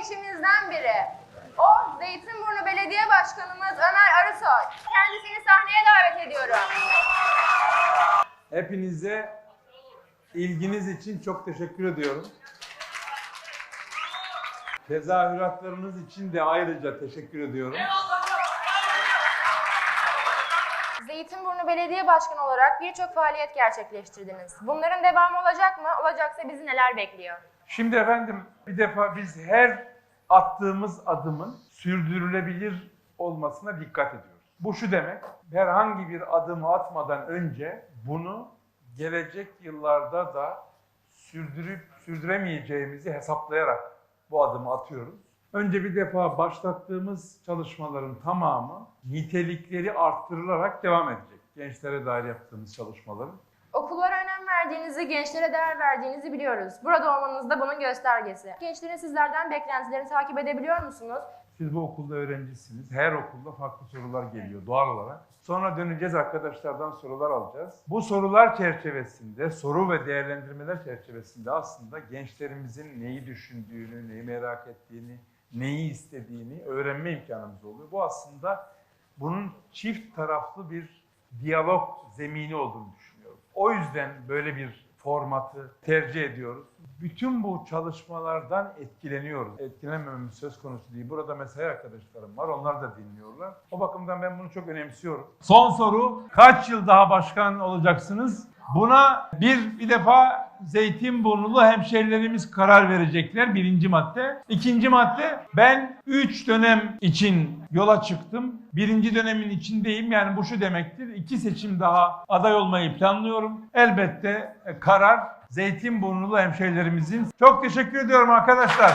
içimizden biri. O Zeytinburnu Belediye Başkanımız Ömer Arısoy. Kendisini sahneye davet ediyorum. Hepinize ilginiz için çok teşekkür ediyorum. Tezahüratlarınız için de ayrıca teşekkür ediyorum. Zeytinburnu Belediye Başkanı olarak birçok faaliyet gerçekleştirdiniz. Bunların devamı olacak mı? Olacaksa bizi neler bekliyor? Şimdi efendim bir defa biz her attığımız adımın sürdürülebilir olmasına dikkat ediyoruz. Bu şu demek, herhangi bir adımı atmadan önce bunu gelecek yıllarda da sürdürüp sürdüremeyeceğimizi hesaplayarak bu adımı atıyoruz. Önce bir defa başlattığımız çalışmaların tamamı nitelikleri arttırılarak devam edecek. Gençlere dair yaptığımız çalışmaların. Okullara önem verdiğinizi, gençlere değer verdiğinizi biliyoruz. Burada olmanız da bunun göstergesi. Gençlerin sizlerden beklentilerini takip edebiliyor musunuz? Siz bu okulda öğrencisiniz. Her okulda farklı sorular geliyor doğal olarak. Sonra döneceğiz arkadaşlardan sorular alacağız. Bu sorular çerçevesinde, soru ve değerlendirmeler çerçevesinde aslında gençlerimizin neyi düşündüğünü, neyi merak ettiğini, neyi istediğini öğrenme imkanımız oluyor. Bu aslında bunun çift taraflı bir diyalog zemini olduğunu düşünüyorum. O yüzden böyle bir formatı tercih ediyoruz. Bütün bu çalışmalardan etkileniyoruz. Etkilenmememiz söz konusu değil. Burada mesai arkadaşlarım var. Onlar da dinliyorlar. O bakımdan ben bunu çok önemsiyorum. Son soru. Kaç yıl daha başkan olacaksınız? Buna bir, bir defa Zeytinburnulu hemşerilerimiz karar verecekler. Birinci madde. İkinci madde ben 3 dönem için yola çıktım. Birinci dönemin içindeyim. Yani bu şu demektir. İki seçim daha aday olmayı planlıyorum. Elbette karar Zeytinburnulu hemşerilerimizin. Çok teşekkür ediyorum arkadaşlar.